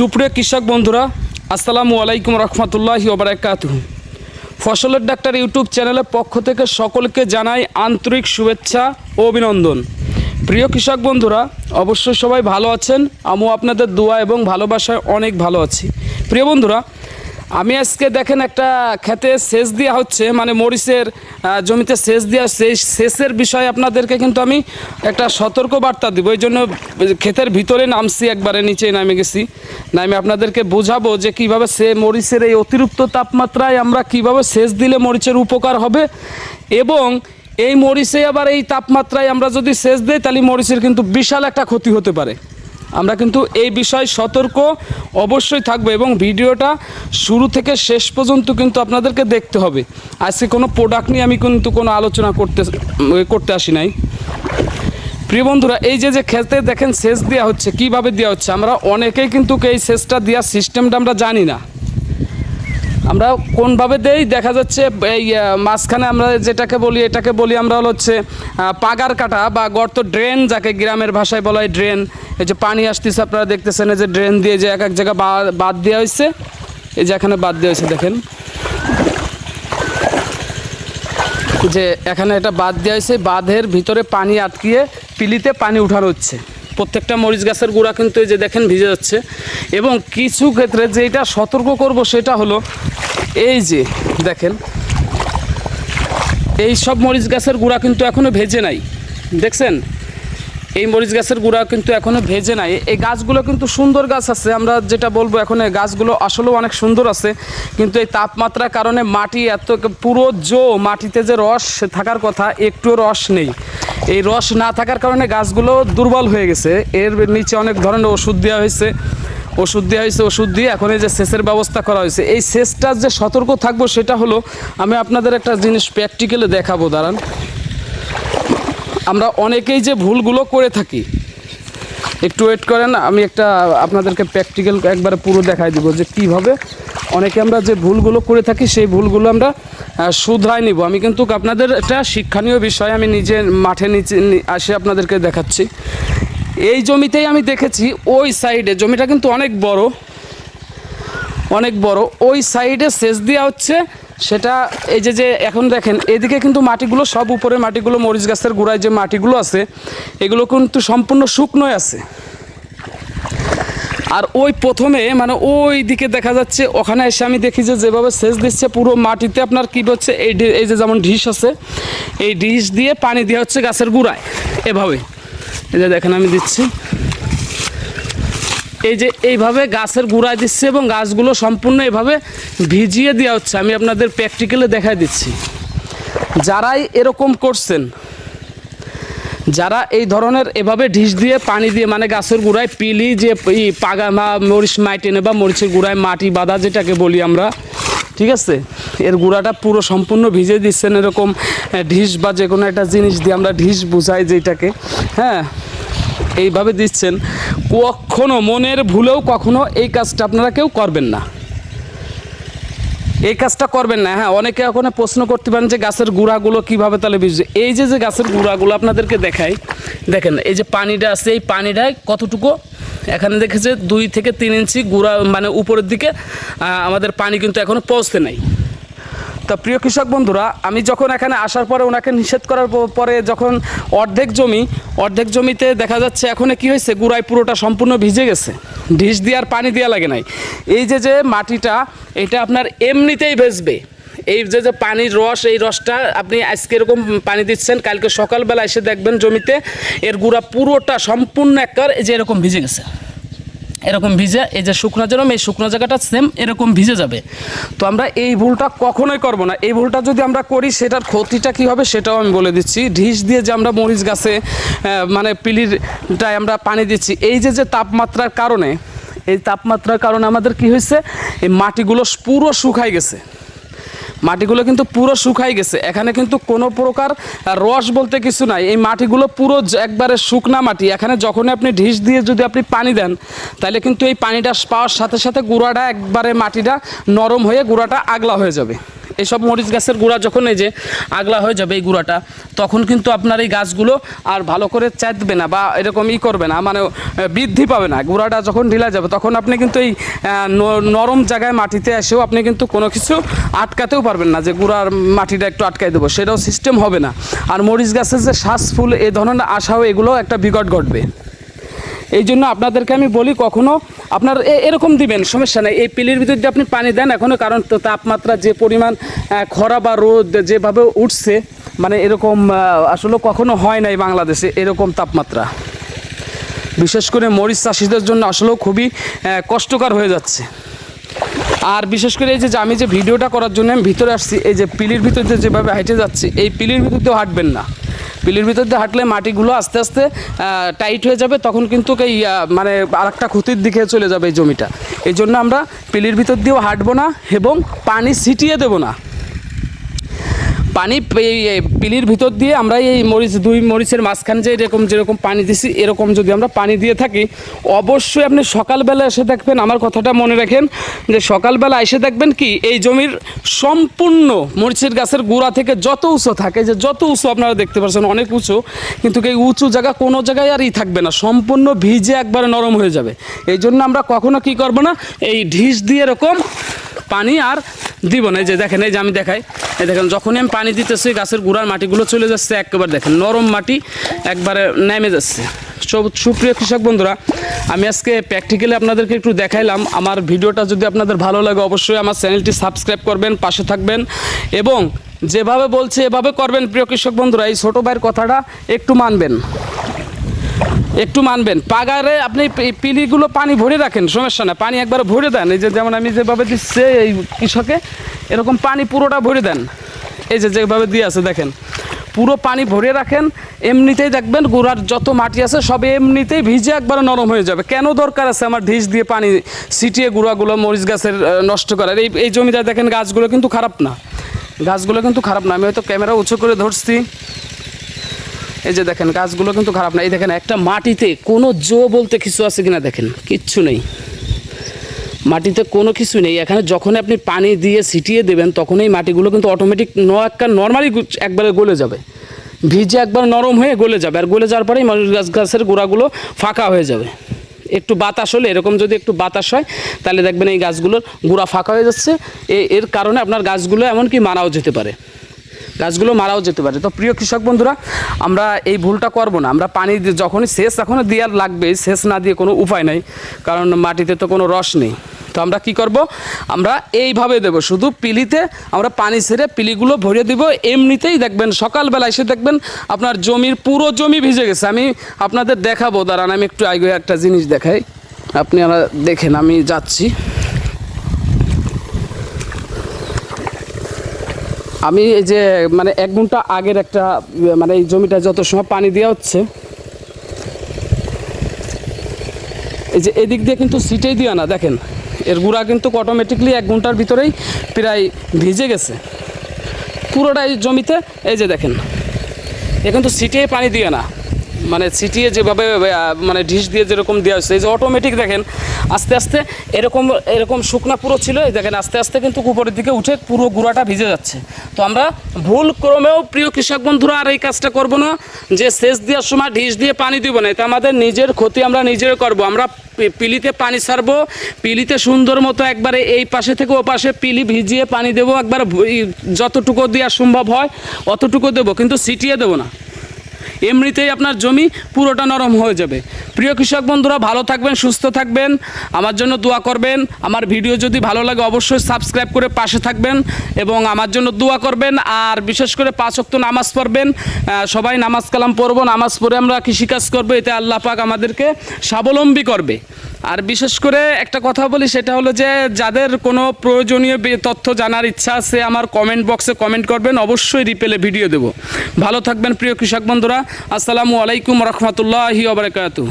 সুপ্রিয় কৃষক বন্ধুরা, আসসালামু আলাইকুম রহমতুল্লাহি ওবরাকাত ফসলের ডাক্তার ইউটিউব চ্যানেলের পক্ষ থেকে সকলকে জানাই আন্তরিক শুভেচ্ছা ও অভিনন্দন। প্রিয় কৃষক বন্ধুরা, অবশ্যই সবাই ভালো আছেন, আমিও আপনাদের দোয়া এবং ভালোবাসায় অনেক ভালো আছি। প্রিয় বন্ধুরা আমি আজকে দেখেন একটা খেতে সেচ দেওয়া হচ্ছে মানে মরিচের জমিতে সেচ দেওয়া সেই সেচের বিষয়ে আপনাদেরকে কিন্তু আমি একটা সতর্ক বার্তা দিব। এই জন্য ক্ষেতের ভিতরে নামছি, একবারে নিচে নামে গেছি। নামে আপনাদেরকে বোঝাবো যে কীভাবে সে মরিচের এই অতিরিক্ত তাপমাত্রায় আমরা কীভাবে সেচ দিলে মরিচের উপকার হবে এবং এই মরিচে আবার এই তাপমাত্রায় আমরা যদি সেচ দিই, তাহলে মরিচের কিন্তু বিশাল একটা ক্ষতি হতে পারে। আমরা কিন্তু এই বিষয়ে সতর্ক অবশ্যই থাকব এবং ভিডিওটা শুরু থেকে শেষ পর্যন্ত কিন্তু আপনাদেরকে দেখতে হবে। আজকে কোনো প্রোডাক্ট নিয়ে আমি কিন্তু কোনো আলোচনা করতে করতে আসি নাই। প্রিয় বন্ধুরা, এই যে যে খেতে দেখেন, সেচ দেওয়া হচ্ছে, কীভাবে দেওয়া হচ্ছে? আমরা অনেকেই কিন্তু এই সেচটা দেওয়ার সিস্টেমটা আমরা জানি না। আমরা কোনভাবে দেই? দেখা যাচ্ছে এই মাঝখানে আমরা যেটাকে বলি, এটাকে বলি আমরা হলো হচ্ছে পাগার কাটা বা গর্ত ড্রেন, যাকে গ্রামের ভাষায় বলা হয় ড্রেন। এই যে পানি আসতেছে, আপনারা দেখতেছেন এই যে ড্রেন দিয়ে যে এক এক জায়গা বা- বাদ দেওয়া হয়েছে। এই যে এখানে বাদ দেওয়া হয়েছে, দেখেন। যে এখানে এটা বাদ দেওয়া হয়েছে, বাঁধের ভিতরে পানি আটকিয়ে পিলিতে পানি উঠানো হচ্ছে। প্রত্যেকটা মরিচ গাছের গুঁড়া কিন্তু এই যে দেখেন ভিজে যাচ্ছে। এবং কিছু ক্ষেত্রে যেটা সতর্ক করব সেটা হলো এই যে দেখেন, এই সব মরিচ গাছের গুঁড়া কিন্তু এখনও ভেজে নাই। দেখছেন? এই মরিচ গাছের গুঁড়া কিন্তু এখনও ভেজে নাই। এই গাছগুলো কিন্তু সুন্দর গাছ আছে, আমরা যেটা বলব এখন, এই গাছগুলো আসলেও অনেক সুন্দর আছে। কিন্তু এই তাপমাত্রার কারণে মাটি এত পুরো জো, মাটিতে যে রস থাকার কথা একটুও রস নেই। এই রস না থাকার কারণে গাছগুলো দুর্বল হয়ে গেছে। এর নিচে অনেক ধরনের ওষুধ দেওয়া হয়েছে। ওষুধ দেওয়া হয়েছে, ওষুধ দিয়ে এখন এই যে সেচের ব্যবস্থা করা হয়েছে। এই সেচটার যে সতর্ক থাকব সেটা হলো, আমি আপনাদের একটা জিনিস প্র্যাকটিক্যালে দেখাবো, দাঁড়ান। আমরা অনেকেই যে ভুলগুলো করে থাকি, একটু ওয়েট করেন আমি একটা আপনাদেরকে প্র্যাকটিক্যাল একবারে পুরো দেখাই দিব যে কীভাবে অনেকে আমরা যে ভুলগুলো করে থাকি, সেই ভুলগুলো আমরা শুধরাই নিব। আমি কিন্তু আপনাদের একটা শিক্ষণীয় বিষয়, আমি নিজে মাঠে নিচে আসে আপনাদেরকে দেখাচ্ছি। এই জমিতেই আমি দেখেছি, ওই সাইডে, জমিটা কিন্তু অনেক বড় অনেক বড়। ওই সাইডে সেচ দেওয়া হচ্ছে, সেটা এই যে যে এখন দেখেন, এদিকে কিন্তু মাটিগুলো সব উপরে মাটিগুলো মরিচ গাছের গোড়ায় যে মাটিগুলো আছে, এগুলো কিন্তু সম্পূর্ণ শুকনোয় আছে। আর ওই প্রথমে মানে ওই দিকে দেখা যাচ্ছে, ওখানে এসে আমি দেখি যে যেভাবে সেচ দিচ্ছে পুরো মাটিতে আপনার কী হচ্ছে এই এই যে যেমন ঢিস আছে, এই ঢিস দিয়ে পানি দেওয়া হচ্ছে গাছের গুঁড়ায়, এভাবে। এই যে দেখেন আমি দিচ্ছি। এই যে এইভাবে গাছের গুঁড়ায় দিচ্ছে এবং গাছগুলো সম্পূর্ণ এভাবে ভিজিয়ে দেওয়া হচ্ছে, আমি আপনাদের প্র্যাকটিক্যালে দেখাই দিচ্ছি। যারাই এরকম করছেন যারা এই ধরনের এভাবে ঢিস দিয়ে, পানি দিয়ে মানে গাছের গুঁড়ায় পিলি যে পাগা বা মরিচ মাইটেনে বা মরিচের গুঁড়ায় মাটি বাঁধা যেটাকে বলি আমরা, ঠিক আছে? এর গুঁড়াটা পুরো সম্পূর্ণ ভিজে দিচ্ছেন এরকম ঢিস বা যে কোনো একটা জিনিস দিয়ে আমরা ঢিস বুঝাই যেটাকে হ্যাঁ? এইভাবে দিচ্ছেন। কখনো মনের ভুলেও কখনো এই কাজটা আপনারা কেউ করবেন না। এই কাজটা করবেন না। হ্যাঁ অনেকে এখন প্রশ্ন করতে পারেন যে গাছের গুঁড়াগুলো কীভাবে তাহলে বুঝবে এই যে যে গাছের গুঁড়াগুলো আপনাদেরকে দেখাই, দেখেন, এই যে পানিটা আছে, এই পানিটায় কতটুকু? এখানে দেখেছে দুই থেকে তিন ইঞ্চি গুঁড়া মানে উপরের দিকে আমাদের পানি কিন্তু এখনও পৌঁছতে নাই। তা প্রিয় কৃষক বন্ধুরা, আমি যখন এখানে আসার পরে ওনাকে নিষেধ করার পরে যখন অর্ধেক জমি, অর্ধেক জমিতে দেখা যাচ্ছে এখন কি হয়েছে গুড়াই পুরোটা সম্পূর্ণ ভিজে গেছে। ঢিস দিয়ে আর পানি দেওয়া লাগে নাই। এই যে যে মাটিটা, এটা আপনার এমনিতেই ভেজবে। এই যে যে পানির রস, এই রসটা আপনি আজকে এরকম পানি দিচ্ছেন, কালকে সকালবেলা এসে দেখবেন জমিতে এর গুঁড়া পুরোটা সম্পূর্ণ একবার যে এরকম ভিজে গেছে। এরকম ভিজে, এই যে শুকনো যেরকম, এই শুকনো জায়গাটা সেম এরকম ভিজে যাবে। তো আমরা এই ভুলটা কখনোই করব না। এই ভুলটা যদি আমরা করি, সেটার ক্ষতিটা কি হবে সেটাও আমি বলে দিচ্ছি। ঢিস দিয়ে যে আমরা মরিচ গাছে মানে পিলিরটায় আমরা পানি দিচ্ছি, এই যে যে তাপমাত্রার কারণে, এই তাপমাত্রার কারণে আমাদের কি হয়েছে? এই মাটিগুলো পুরো শুকাই গেছে। মাটিগুলো কিন্তু পুরো শুকাই গেছে। এখানে কিন্তু কোনো প্রকার রস বলতে কিছু নাই। এই মাটিগুলো পুরো একবারে শুকনা মাটি। এখানে যখন আপনি ঢিস দিয়ে যদি আপনি পানি দেন, তাহলে কিন্তু এই পানিটা পাওয়ার সাথে সাথে গুঁড়াটা একবারে মাটিটা নরম হয়ে গুঁড়াটা আগলা হয়ে যাবে। এসব মরিচ গাছের গুঁড়া যখন এই যে আগলা হয়ে যাবে এই গুঁড়াটা, তখন কিন্তু আপনার এই গাছগুলো আর ভালো করে চাঁদবে না বা এরকম ই করবে না মানে বৃদ্ধি পাবে না। গুঁড়াটা যখন ঢিলা যাবে, তখন আপনি কিন্তু এই নরম জায়গায় মাটিতে এসেও আপনি কিন্তু কোনো কিছু আটকাতেও পারবেন না, যে গুঁড়ার মাটিটা একটু আটকাই দেবো, সেটাও সিস্টেম হবে না। আর মরিচ গাছের যে শ্বাস ফুল এই ধরনের আশাও এগুলো একটা বিকট ঘটবে। এই জন্য আপনাদেরকে আমি বলি কখনো আপনার এরকম দিবেন, সমস্যা নেই। এই পিলির ভিতর দিয়ে আপনি পানি দেন এখনও কারণ তাপমাত্রা যে পরিমাণ খরা বা রোদ যেভাবে উঠছে মানে এরকম আসলে কখনো হয় নাই বাংলাদেশে এরকম তাপমাত্রা। বিশেষ করে মরিচ চাষিদের জন্য আসলেও খুবই কষ্টকর হয়ে যাচ্ছে। আর বিশেষ করে এই যে আমি যে ভিডিওটা করার জন্য আমি ভিতরে আসছি, এই যে পিলির ভিতর যেভাবে হাঁটে যাচ্ছি, এই পিলির ভিতর হাঁটবেন না। পিলির ভিতর দিয়ে হাঁটলে মাটিগুলো আস্তে আস্তে টাইট হয়ে যাবে, তখন কিন্তু এই মানে আর একটা ক্ষতির দিকে চলে যাবে এই জমিটা। এই জন্য আমরা পিলির ভিতর দিয়েও হাঁটবো না এবং পানি ছিটিয়ে দেবো না। পানি পিলির ভিতর দিয়ে আমরা এই মরিচ, দুই মরিচের মাঝখানে যে এরকম যেরকম পানি দিছি, এরকম যদি আমরা পানি দিয়ে থাকি, অবশ্যই আপনি সকালবেলা এসে দেখবেন, আমার কথাটা মনে রাখেন, যে সকালবেলা এসে দেখবেন কি, এই জমির সম্পূর্ণ মরিচের গাছের গোড়া থেকে যত উঁচু থাকে, যে যত উঁচু আপনারা দেখতে পাচ্ছেন অনেক উঁচু, কিন্তু এই উঁচু জায়গা কোনো জায়গায় আর ই থাকবে না, সম্পূর্ণ ভিজে একবারে নরম হয়ে যাবে। এই জন্য আমরা কখনো কি করব না, এই ঢিস দিয়ে এরকম পানি আর দিব না। এই যে দেখেন, এই যে আমি দেখাই। এই দেখেন, যখনই আমি পানি দিতেছি, গাছের গুঁড়ার মাটিগুলো চলে যাচ্ছে একেবারে, দেখেন, নরম মাটি একবারে নেমে যাচ্ছে। সুপ্রিয় কৃষক বন্ধুরা, আমি আজকে প্র্যাকটিক্যালি আপনাদেরকে একটু দেখাইলাম। আমার ভিডিওটা যদি আপনাদের ভালো লাগে, অবশ্যই আমার চ্যানেলটি সাবস্ক্রাইব করবেন, পাশে থাকবেন। এবং যেভাবে বলছে, এভাবে করবেন। প্রিয় কৃষক বন্ধুরা, এই ছোটো ভাইয়ের কথাটা একটু মানবেন। একটু মানবেন। পাগারে আপনি পিলিগুলো পানি ভরে রাখেন, সমস্যা না। পানি একবার ভরে দেন। এই যে যেমন আমি যেভাবে দিচ্ছে এই কৃষকে, এরকম পানি পুরোটা ভরে দেন। এই যে যেভাবে দিয়ে আছে, দেখেন। পুরো পানি ভরে রাখেন, এমনিতেই দেখবেন গুড়ার যত মাটি আছে, সব এমনিতেই ভিজে একবার নরম হয়ে যাবে। কেন দরকার আছে আমার ঢিস দিয়ে পানি ছিটিয়ে গুঁড়াগুলো মরিচ গাছের নষ্ট করার? এই এই জমিটা দেখেন গাছগুলো কিন্তু খারাপ না। গাছগুলো কিন্তু খারাপ না। আমি হয়তো ক্যামেরা উঁচু করে ধরছি। এই যে দেখেন, গাছগুলো কিন্তু খারাপ না। এই দেখেন, একটা মাটিতে কোনো জো বলতে কিছু আছে কিনা দেখেন, কিচ্ছু নেই। মাটিতে কোনো কিছু নেই। এখানে যখন আপনি পানি দিয়ে ছিটিয়ে দেবেন তখন এই মাটিগুলো কিন্তু অটোমেটিক ন একটা নর্মালি একবারে গলে যাবে। ভিজে একবার নরম হয়ে গলে যাবে। আর গলে যাওয়ার পরেই মরিচ গাছ গাছের গোড়াগুলো ফাঁকা হয়ে যাবে। একটু বাতাস হলে, এরকম যদি একটু বাতাস হয়, তাহলে দেখবেন এই গাছগুলোর গোড়া ফাঁকা হয়ে যাচ্ছে। এর কারণে আপনার গাছগুলো এমনকি মারাও যেতে পারে। গাছগুলো মারাও যেতে পারে। তো প্রিয় কৃষক বন্ধুরা, আমরা এই ভুলটা করব না। আমরা পানি যখনই সেচ এখনও দেওয়ার লাগবে। সেচ না দিয়ে কোনো উপায় নাই, কারণ মাটিতে তো কোনো রস নেই। তো আমরা কি করব? আমরা এইভাবে দেব। শুধু পিলিতে আমরা পানি ছেড়ে পিলিগুলো ভরে দিব। এমনিতেই দেখবেন, সকালবেলা এসে দেখবেন আপনার জমির পুরো জমি ভিজে গেছে। আমি আপনাদের দেখাবো। দাঁড়ান, আমি একটু আগে একটা জিনিস দেখাই। আপনারা দেখেন, আমি যাচ্ছি। আমি এই যে মানে এক ঘণ্টা আগের একটা মানে এই জমিটা যত সময় পানি দেওয়া হচ্ছে, এই যে এদিক দিয়ে কিন্তু সিটেই দেওয়া না, দেখেন। এর গুঁড়া কিন্তু অটোমেটিকলি এক ঘণ্টার ভিতরেই প্রায় ভিজে গেছে। পুরোটা এই জমিতে, এই যে দেখেন, এ কিন্তু সিটেই পানি দিয়ে না। মানে সিটিয়ে যেভাবে মানে ঢিস দিয়ে যেরকম দেওয়া হচ্ছে এই যে অটোমেটিক দেখেন, আস্তে আস্তে এরকম এরকম শুকনা পুরো ছিল, এই দেখেন, আস্তে আস্তে কিন্তু উপরের দিকে উঠে পুরো গুঁড়াটা ভিজে যাচ্ছে। তো আমরা ভুল ক্রমেও প্রিয় কৃষক বন্ধুরা আর এই কাজটা করব না, যে সেচ দেওয়ার সময় ঢিস দিয়ে পানি দিব না এটা আমাদের নিজের ক্ষতি আমরা নিজের করব। আমরা পিলিতে পানি ছাড়বো, পিলিতে সুন্দর মতো একবারে এই পাশে থেকে ও পাশে পিলি ভিজিয়ে পানি দেবো, একবার যতটুকু দেওয়া সম্ভব হয়, অতটুকু দেবো, কিন্তু সিটিয়ে দেবো না। এমনিতেই আপনার জমি পুরোটা নরম হয়ে যাবে। প্রিয় কৃষক বন্ধুরা, ভালো থাকবেন, সুস্থ থাকবেন, আমার জন্য দোয়া করবেন। আমার ভিডিও যদি ভালো লাগে, অবশ্যই সাবস্ক্রাইব করে পাশে থাকবেন এবং আমার জন্য দোয়া করবেন। আর বিশেষ করে পাঁচ অক্ত নামাজ পড়বেন। সবাই নামাজ কালাম পড়ব, নামাজ পড়ে আমরা কৃষিকাজ করব, এতে আল্লাহ পাক আমাদেরকে স্বাবলম্বী করবে। আর বিশেষ করে একটা কথা বলি, সেটা হলো যে যাদের কোনো প্রয়োজনীয় তথ্য জানার ইচ্ছা আছে, আমার কমেন্ট বক্সে কমেন্ট করবেন, অবশ্যই রিপেলে ভিডিও দেব। ভালো থাকবেন প্রিয় কৃষক বন্ধুরা, আসসালামু আলাইকুম রহমতুল্লাহি ওবরাকাতুহ